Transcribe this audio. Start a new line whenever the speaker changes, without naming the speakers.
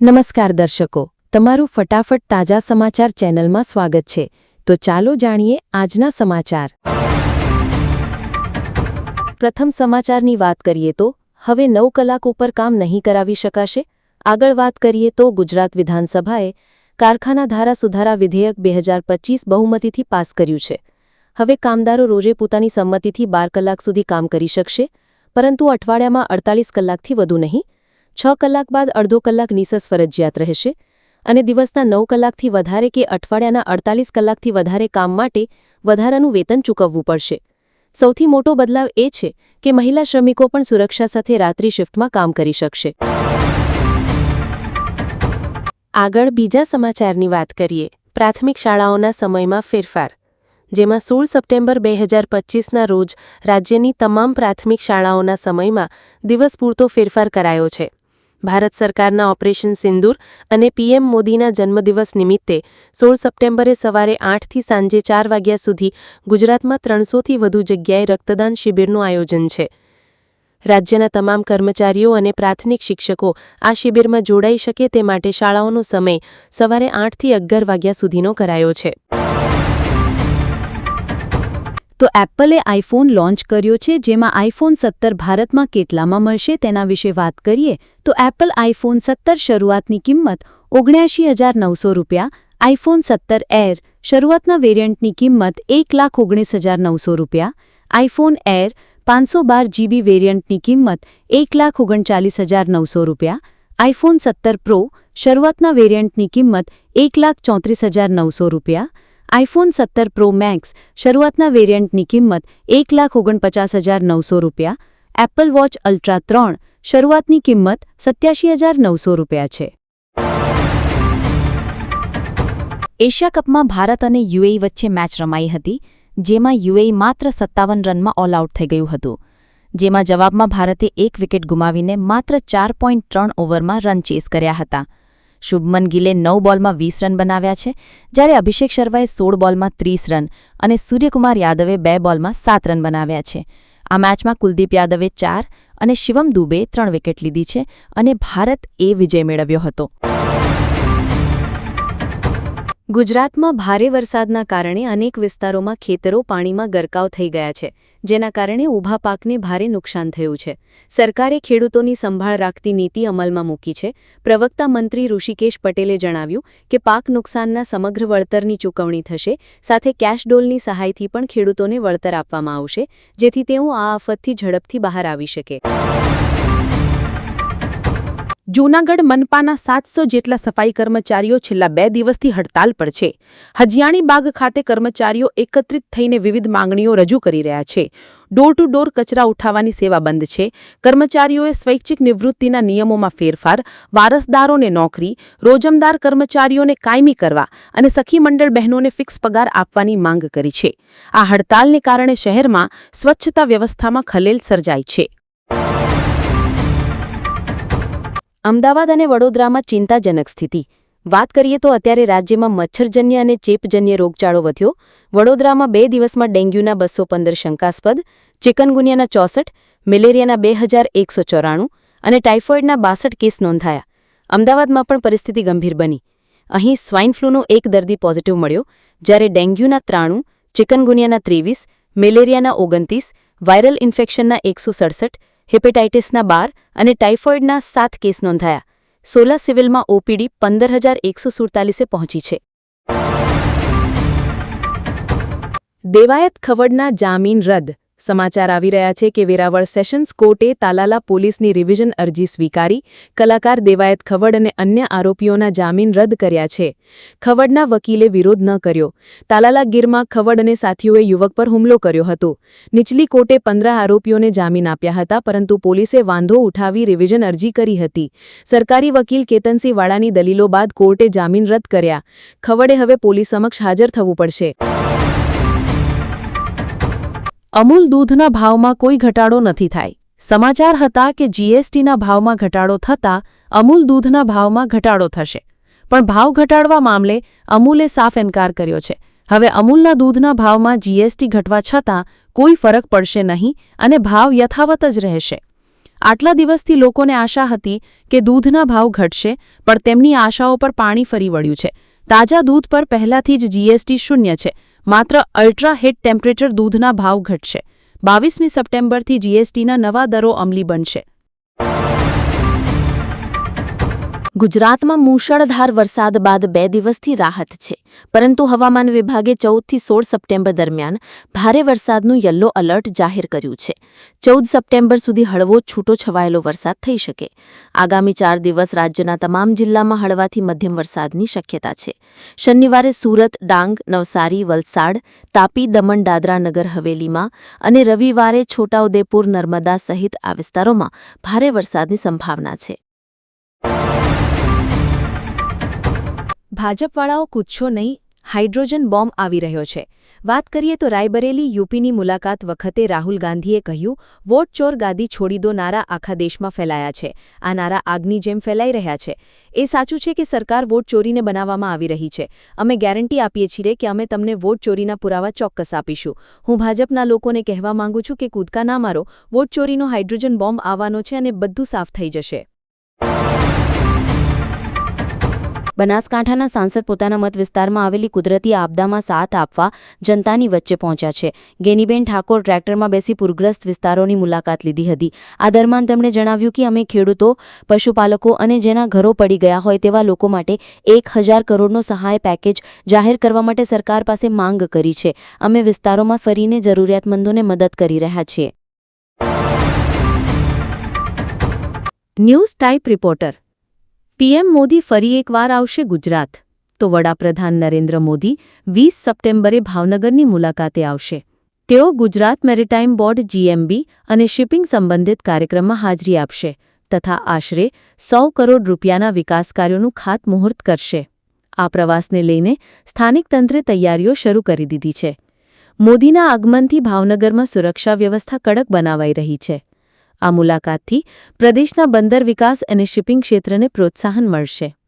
નમસ્કાર દર્શકો, તમારું ફટાફટ તાજા સમાચાર ચેનલમાં સ્વાગત છે. તો ચાલો જાણીએ આજના સમાચાર. પ્રથમ સમાચારની વાત કરીએ તો, હવે નવ કલાક ઉપર કામ નહીં કરાવી શકાશે? આગળ વાત કરીએ તો ગુજરાત વિધાનસભાએ કારખાના ધારા સુધારા વિધેયક બે હજાર પચીસ બહુમતીથી પાસ કર્યું છે. હવે કામદારો રોજે પોતાની સંમતિથી બાર કલાક સુધી કામ કરી શકશે, પરંતુ અઠવાડિયામાં અડતાલીસ કલાકથી વધુ નહીં. છ કલાક બાદ અડધો કલાક નિસસ ફરજિયાત રહેશે અને દિવસના નવ કલાકથી વધારે કે અઠવાડિયાના અડતાલીસ કલાકથી વધારે કામ માટે વધારાનું વેતન ચૂકવવું પડશે. સૌથી મોટો બદલાવ એ છે કે મહિલા શ્રમિકો પણ સુરક્ષા સાથે રાત્રિ શિફ્ટમાં કામ કરી શકશે. આગળ બીજા સમાચારની વાત કરીએ. પ્રાથમિક શાળાઓના સમયમાં ફેરફાર. જેમાં સોળ સપ્ટેમ્બર બે હજાર પચીસના રોજ રાજ્યની તમામ પ્રાથમિક શાળાઓના સમયમાં દિવસ પૂરતો ફેરફાર કરાયો છે. ભારત સરકારના ઓપરેશન સિંદૂર અને પીએમ મોદીના જન્મદિવસ નિમિત્તે સોળ સપ્ટેમ્બરે સવારે આઠથી સાંજે ચાર વાગ્યા સુધી ગુજરાતમાં ત્રણસોથી વધુ જગ્યાએ રક્તદાન શિબિરનું આયોજન છે. રાજ્યના તમામ કર્મચારીઓ અને પ્રાથમિક શિક્ષકો આ શિબિરમાં જોડાઈ શકે તે માટે શાળાઓનો સમય સવારે આઠથી અગિયાર વાગ્યા સુધીનો કરાયો છે. તો એપલે આઈફોન લોન્ચ કર્યો છે, જેમાં આઈફોન સત્તર ભારતમાં કેટલામાં મળશે તેના વિશે વાત કરીએ, તો એપલ આઈફોન સત્તર શરૂઆતની કિંમત ઓગણ્યાશી હજાર નવસો રૂપિયા, આઈફોન સત્તર એર શરૂઆતના વેરિયન્ટની કિંમત એક લાખ ઓગણીસ હજાર નવસો રૂપિયા, આઈફોન એર પાંચસો બાર જીબી વેરિયન્ટની કિંમત એક લાખ ઓગણચાલીસ હજાર નવસો રૂપિયા, આઈફોન સત્તર પ્રો શરૂઆતના વેરિયન્ટની કિંમત એક લાખ ચોત્રીસ હજાર નવસો રૂપિયા આઇફોન સત્તર પ્રો મેક્સ શરૂઆતના વેરિયન્ટની કિંમત એક લાખ ઓગણપચાસ હજાર નવસો રૂપિયા, એપલ વોચ અલ્ટ્રા ત્રણ શરૂઆતની કિંમત સત્યાશી હજાર નવસો રૂપિયા છે. એશિયા કપમાં ભારત અને યુએઈ વચ્ચે મેચ રમાઈ હતી, જેમાં યુએઈ માત્ર સત્તાવન રનમાં ઓલ આઉટ થઈ ગયું હતું. જેમાં જવાબમાં ભારતે એક વિકેટ ગુમાવીને માત્ર ચાર પોઈન્ટ ત્રણ ઓવરમાં રન ચેસ કર્યા હતા. શુભમન ગિલે નવ બોલમાં વીસ રન બનાવ્યા છે. જ્યારે અભિષેક શર્માએ સોળ બોલમાં ત્રીસ રન અને સૂર્યકુમાર યાદવે બે બોલમાં સાત રન બનાવ્યા છે. આ મેચમાં કુલદીપ યાદવે ચાર અને શિવમ દુબે ત્રણ વિકેટ લીધી છે અને ભારત એ વિજય મેળવ્યો હતો. ગુજરાતમાં ભારે વરસાદના કારણે અનેક વિસ્તારોમાં ખેતરો પાણીમાં ગરકાવ થઈ ગયા છે, જેના કારણે ઊભા પાકને ભારે નુકસાન થયું છે. સરકારે ખેડૂતોની સંભાળ રાખતી નીતિ અમલમાં મૂકી છે. પ્રવક્તા મંત્રી ઋષિકેશ પટેલે જણાવ્યું કે પાક નુકસાનના સમગ્ર વળતરની ચૂકવણી થશે, સાથે કેશડોલની સહાયથી પણ ખેડૂતોને વળતર આપવામાં આવશે, જેથી તેઓ આ આફતથી ઝડપથી બહાર આવી શકે.
જૂનાગઢ મનપાના સાતસો જેટલા સફાઈ કર્મચારીઓ છેલ્લા બે દિવસથી હડતાલ પર છે. હજિયાણી બાગ ખાતે કર્મચારીઓ એકત્રિત થઈને વિવિધ માંગણીઓ રજૂ કરી રહ્યા છે. ડોર ટુ ડોર કચરા ઉઠાવવાની સેવા બંધ છે. કર્મચારીઓએ સ્વૈચ્છિક નિવૃત્તિના નિયમોમાં ફેરફાર, વારસદારોને નોકરી, રોજમદાર કર્મચારીઓને કાયમી કરવા અને સખી મંડળ બહેનોને ફિક્સ પગાર આપવાની માંગ કરી છે. આ હડતાલને કારણે શહેરમાં સ્વચ્છતા વ્યવસ્થામાં ખલેલ સર્જાઈ છે.
અમદાવાદ અને વડોદરામાં ચિંતાજનક સ્થિતિ. વાત કરીએ તો અત્યારે રાજ્યમાં મચ્છરજન્ય અને ચેપજન્ય રોગચાળો વધ્યો. વડોદરામાં બે દિવસમાં ડેન્ગ્યુના બસો પંદર શંકાસ્પદ, ચિકનગુનિયાના ચોસઠ, મેલેરિયાના બે હજાર એકસો ચોરાણું અને ટાઇફોઇડના બાસઠ કેસ નોંધાયા. અમદાવાદમાં પણ પરિસ્થિતિ ગંભીર બની. અહીં સ્વાઇન ફ્લૂનો એક દર્દી પોઝિટિવ મળ્યો, જ્યારે ડેન્ગ્યુના ત્રાણું, ચિકનગુનિયાના ત્રેવીસ, મેલેરિયાના ઓગણત્રીસ, વાયરલ ઇન્ફેક્શનના એકસો સડસઠ હેપેટાઇટિસના બાર અને ટાઇફોઇડના સાત કેસ નોંધાયા. સોલા સિવિલમાં ઓપીડી પંદર હજાર એકસો સુડતાલીસે પહોંચી છે. દેવાયત ખવડના જામીન રદ સમાચાર આવી રહ્યા છે કે વેરાવળ સેશન્સ કોર્ટે તાલાલા પોલીસની રિવિઝન અરજી સ્વીકારી. કલાકાર દેવાયત ખવડ અને અન્ય આરોપીઓના જામીન રદ કર્યા છે. ખવડના વકીલે વિરોધ ન કર્યો. તાલાલા ગીરમાં ખવડ અને સાથીઓએ યુવક પર હુમલો કર્યો હતો. નીચલી કોર્ટે પંદર આરોપીઓને જામીન આપ્યા હતા, પરંતુ પોલીસે વાંધો ઉઠાવી રિવિઝન અરજી કરી હતી. સરકારી વકીલ કેતનસિંહ દલીલો બાદ કોર્ટે જામીન રદ કર્યા. ખવડે હવે પોલીસ સમક્ષ હાજર થવું પડશે. અમૂલ દૂધના ભાવમાં કોઈ ઘટાડો નથી થાય. સમાચાર હતા કે જીએસટીના ભાવમાં ઘટાડો થતાં અમૂલ દૂધના ભાવમાં ઘટાડો થશે. પણ ભાવ ઘટાડવા મામલે અમૂલે સાફ ઇનકાર કર્યો છે. હવે અમૂલના દૂધના ભાવમાં જીએસટી ઘટવા છતાં કોઈ ફરક પડશે નહીં અને ભાવ યથાવત જ રહેશે.
આટલા દિવસથી લોકોને આશા હતી કે દૂધના ભાવ ઘટશે, પણ તેમની આશાઓ પર પાણી ફરી વળ્યું છે. તાજા દૂધ પર પહેલાથી જ જીએસટી શૂન્ય છે. માત્ર અલ્ટ્રા હિટ ટેમ્પરેચર દૂધના ભાવ ઘટશે. બાવીસમી સપ્ટેમ્બરથી જીએસટીના નવા દરો અમલી બનશે.
ગુજરાતમાં મૂશળધાર વરસાદ બાદ બે દિવસથી રાહત છે. પરંતુ હવામાન વિભાગે ચૌદથી સોળ સપ્ટેમ્બર દરમિયાન ભારે વરસાદનું યલો અલર્ટ જાહેર કર્યું છે. ચૌદ સપ્ટેમ્બર સુધી હળવો છૂટો છવાયેલો વરસાદ થઈ શકે. આગામી ચાર દિવસ રાજ્યના તમામ જિલ્લામાં હળવાથી મધ્યમ વરસાદની શક્યતા છે. શનિવારે સુરત, ડાંગ, નવસારી, વલસાડ, તાપી, દમણ, દાદરા નગર, હવેલીમાં અને રવિવારે છોટાઉદેપુર, નર્મદા સહિત આ વિસ્તારોમાં ભારે વરસાદની સંભાવના છે. ભાજપવાળાઓ કૂદશો નહીં, હાઇડ્રોજન બોમ્બ આવી રહ્યો છે. વાત કરીએ તો રાયબરેલી યુપીની મુલાકાત વખતે રાહુલ ગાંધીએ કહ્યું, વોટ ચોર ગાદી છોડી દો નારા આખા દેશમાં ફેલાયા છે. આ નારા આગની જેમ ફેલાઈ રહ્યા છે. એ સાચું છે કે સરકાર વોટ ચોરીને બનાવવામાં આવી રહી છે. અમે ગેરંટી આપીએ છીએ કે અમે તમને વોટ ચોરીના પુરાવા ચોક્કસ આપીશું. હું ભાજપના લોકોને કહેવા માંગુ છું કે કૂદકા ના મારો, વોટ ચોરીનો હાઇડ્રોજન બોમ્બ આવવાનો છે અને બધું સાફ થઈ જશે. બનાસકાંઠાના સાંસદ પોતાના મત વિસ્તારમાં આવેલી કુદરતી આપદામાં સાથ આપવા જનતાની વચ્ચે પહોંચ્યા છે. ગેનીબેન ઠાકોર ટ્રેક્ટરમાં બેસી પૂરગ્રસ્ત વિસ્તારોની મુલાકાત લીધી હતી. આ દરમિયાન તેમણે જણાવ્યું કે અમે ખેડૂતો, પશુપાલકો અને જેના ઘરો પડી ગયા હોય તેવા લોકો માટે એક હજાર કરોડનો સહાય પેકેજ જાહેર કરવા માટે સરકાર પાસે માંગ કરી છે. અમે વિસ્તારોમાં ફરીને જરૂરિયાતમંદોને મદદ કરી રહ્યા છીએ. News type reporter PM Modi ફરી એકવાર આવશે ગુજરાત. તો વડાપ્રધાન નરેન્દ્ર મોદી વીસ સપ્ટેમ્બરે ભાવનગરની મુલાકાતે આવશે. તેઓ ગુજરાત મેરીટાઇમ બોર્ડ, જીએમબી અને શિપિંગ સંબંધિત કાર્યક્રમમાં હાજરી આપશે તથા આશરે સો કરોડ રૂપિયાના વિકાસ કાર્યોનું ખાતમુહૂર્ત કરશે. આ પ્રવાસને લઈને સ્થાનિક તંત્રે તૈયારીઓ શરૂ કરી દીધી છે. મોદીના આગમનથી ભાવનગરમાં સુરક્ષા વ્યવસ્થા કડક બનાવાઈ રહી છે. આ મુલાકાતથી પ્રદેશના બંદર વિકાસ અને શિપિંગ ક્ષેત્રને પ્રોત્સાહન મળશે.